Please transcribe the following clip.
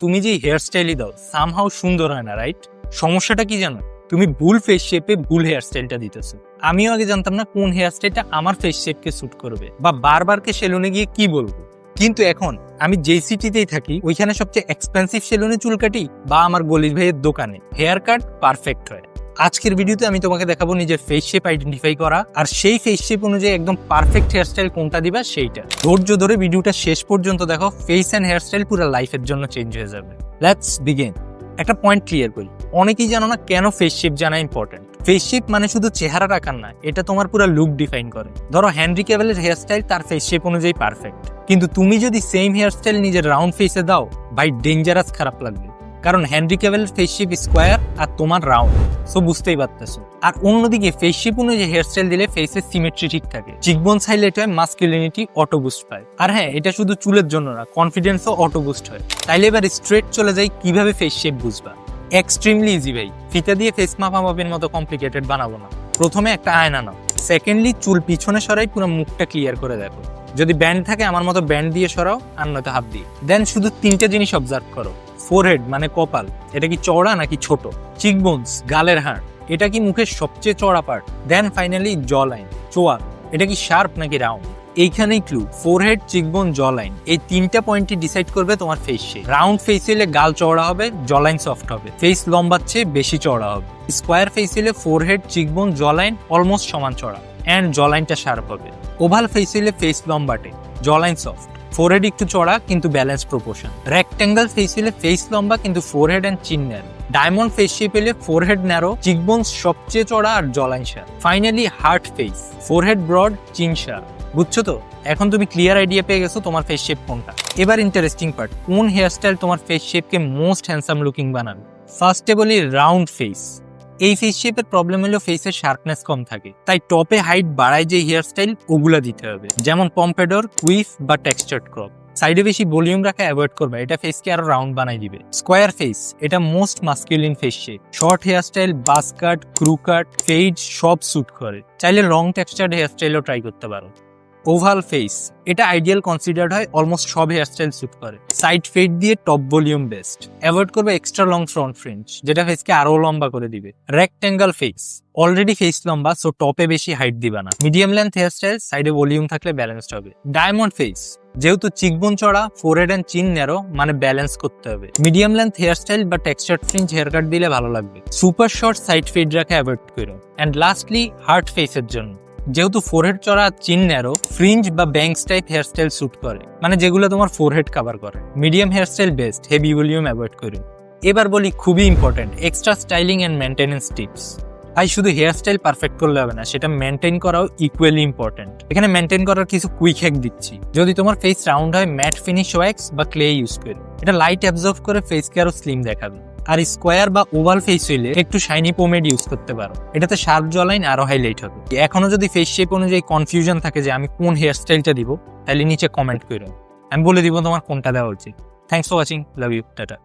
তুমি যে হেয়ার স্টাইলই দাও সামহাও সুন্দর হয় না রাইট সমস্যাটা কি জানো? তুমি ভুল ফেস শেপে ভুল হেয়ার স্টাইলটা দিতেছো। আমিও আগে জানতাম না কোন হেয়ার স্টাইলটা আমার ফেস শেপকে স্যুট করবে বা বারবারকে সেলুনে গিয়ে কি বলব। কিন্তু এখন আমি যেই সিটিতেই থাকি, ওইখানে সবচেয়ে এক্সপেন্সিভ সেলুনে চুল কাটি বা আমার গলির ভাইয়ের দোকানে। হেয়ার কাট পারফেক্ট হয়। আজকের ভিডিওতে আমি তোমাকে দেখাবো নিজের ফেস শেপ আইডেন্টিফাই করা, আর সেই ফেস শেপ অনুযায়ী একদম পারফেক্ট হেয়ারস্টাইল কোনটা দিবা সেইটা। ধৈর্য ধরে ভিডিওটা শেষ পর্যন্ত দেখো ফেস অ্যান্ড হেয়ারস্টাইল পুরো লাইফের জন্য চেঞ্জ হয়ে যাবে। লেটস বিগিন একটা পয়েন্ট ক্লিয়ার করি। অনেকেই জানো না কেন ফেস শেপ জানা ইম্পর্টেন্ট ফেস শেপ মানে শুধু চেহারা রাখার না, এটা তোমার পুরো লুক ডিফাইন করে। ধরো হ্যানরি ক্যাভেলের হেয়ারস্টাইল তার ফেস শেপ অনুযায়ী পারফেক্ট কিন্তু তুমি যদি সেম হেয়ারস্টাইল নিজের রাউন্ড ফেসে দাও ভাই ডেঞ্জারাস খারাপ লাগবে। কারণ হ্যানরি ক্যাভেলের ফেস শেপ স্কোয়ার আর তোমার রাউন্ড সো বুঝতেই পারতেছো। আর অন্যদিকে ফেসশিপ অনুযায়ী হেয়ারস্টাইল দিলে ফেসের সিমেট্রি ঠিক থাকে। চিকবোন হাইলাইট হয় মাস্কুলিনিটি অটো বুস্ট পায়। আর হ্যাঁ এটা শুধু চুলের জন্য না কনফিডেন্সও অটো বুস্ট হয়। তাইলে এবার স্ট্রেট চলে যাই, কীভাবে ফেস শেপ বুঝবা? এক্সট্রিমলি ইজি ভাই, ফিতা দিয়ে ফেস মাপা মাপের মতো কমপ্লিকেটেড বানাবো না। প্রথমে একটা আয়না নাও। সেকেন্ডলি চুল পিছনে সরাই পুরো মুখটা ক্লিয়ার করে দেখো। যদি ব্যান্ড থাকে, আমার মতো ব্যান্ড দিয়ে সরাও, আর নয়তো হাত দিয়ে। দেন শুধু তিনটা জিনিস অবজার্ভ করো। ফোরহেড মানে কপাল। এটা কি চওড়া নাকি ছোট? চিকবোনস গালের হাড়। এটা কি মুখের সবচেয়ে চড়া পার্ট দেন ফাইনালি জ লাইন চোয়াল। এটা কি শার্প নাকি রাউন্ড এইখানেই clue forehead cheekbone jaw line এই তিনটা পয়েন্টই ডিসাইড করবে তোমার ফেস শেপ রাউন্ড ফেস হলে গাল চওড়া হবে জ লাইন সফট হবে ফেস লম্বাচ্ছে বেশি চওড়া হবে। স্কোয়ার ফেস হলে forehead cheekbone jaw line almost সমান চড়া অ্যান্ড জলাইনটা শার্প হবে। ওভাল ফেস হলে ফেস লম্বাটে জলাইন লাইন সফট ফোরহেড একটু চড়া, কিন্তু ব্যালেন্স প্রপোর্শন রেক্ট্যাঙ্গেল ফেস হলে ফেস লম্বা, কিন্তু forehead and chin narrow diamond face shape হলে ফোরহেড ন্যারো চিকবোনস সবচেয়ে চড়া আর jawline sharp finally heart face forehead broad chin sharp বুঝছ তো? এখন তুমি ক্লিয়ার আইডিয়া পেয়ে গেছো তোমার ফেস শেপ কোনটা। এবার ইন্টারেস্টিং পার্ট কোন হেয়ারস্টাইল তোমার ফেস শেপকে মোস্ট হ্যান্ডসাম লুকিং বানাবে? ফার্স্টে বলি রাউন্ড ফেস এই ফেস শেপের প্রবলেম হলো ফেসের শার্পনেস কম থাকে। তাই টপে হাইট বাড়ায় যে হেয়ার স্টাইল ওগুলা দিতে হবে। যেমন পম্পেডর কুইফ বা টেক্সচার্ড ক্রপ সাইডে বেশি ভলিউম রাখা অ্যাভয়েড করবে। এটা ফেসকে আরও রাউন্ড বানাই দিবে। স্কোয়ার ফেস এটা most masculine face shape short hair style buzz cut crew cut fade সব স্যুট করে। চাইলে লং টেক্সচার্ড হেয়ারস্টাইলও ট্রাই করতে পারো। ওভাল ফেস, এটা আইডিয়াল কনসিডার্ড হয় অলমোস্ট সব হেয়ারস্টাইল স্যুট করে। সাইড ফেড দিয়ে টপ ভলিউম বেস্ট অ্যাভয়েড করবে এক্সট্রা লং ফ্রন্ট ফ্রেঞ্চ যেটা ফেসকে আরও লম্বা করে দিবে। রেক্টেঙ্গল ফেস অলরেডি ফেস লম্বা সো টপে বেশি হাইট দিবা না। মিডিয়াম লেন্থ হেয়ারস্টাইল সাইডে ভলিউম থাকলে ব্যালেন্সড হবে। ডায়মন্ড ফেস যেহেতু চিকবোন চড়া four forehead and chin narrow মানে ব্যালেন্স করতে হবে। মিডিয়াম লেন্থ হেয়ারস্টাইল বা টেক্সচার্ড ফ্রিঞ্জ হেয়ার কাট দিলে ভালো লাগবে। সুপার শর্ট সাইড ফেড রাখা অ্যাভয়েড করো। অ্যান্ড লাস্টলি হার্ট ফেসের জন্য। যেহেতু ফোরহেড চড়া চিন ন্যারো ফ্রিঞ্জ বা ব্যাংকস টাইপ হেয়ারস্টাইল স্যুট করে মানে যেগুলো তোমার ফোরহেড কভার করে। Medium hairstyle best heavy volume avoid করো। এবার বলি খুবই important extra styling and maintenance tips ভাই, শুধু হেয়ারস্টাইল পারফেক্ট করলে হবে না, সেটা মেনটেন করাও ইকুয়ালি ইম্পর্টেন্ট এখানে মেনটেন করার কিছু কুইক হ্যাক দিচ্ছি। যদি তোমার ফেস রাউন্ড হয় ম্যাট ফিনিশ ওয়াক্স বা ক্লে ইউজ করে। এটা লাইট অ্যাবজর্ভ করে ফেসকে আরও স্লিম দেখাবে। আর স্কোয়ার বা ওভাল ফেস হইলে একটু শাইনি পোমেড ইউজ করতে পারো। এটাতে শার্প জলাইন আরও হাইলাইট হবে। এখনও যদি ফেস শেপ অনুযায়ী কনফিউশন থাকে যে আমি কোন হেয়ার স্টাইলটা দিব, তাহলে নিচে কমেন্ট করো আমি বলে দিব তোমার কোনটা দেওয়া উচিত। Thanks for watching love you tata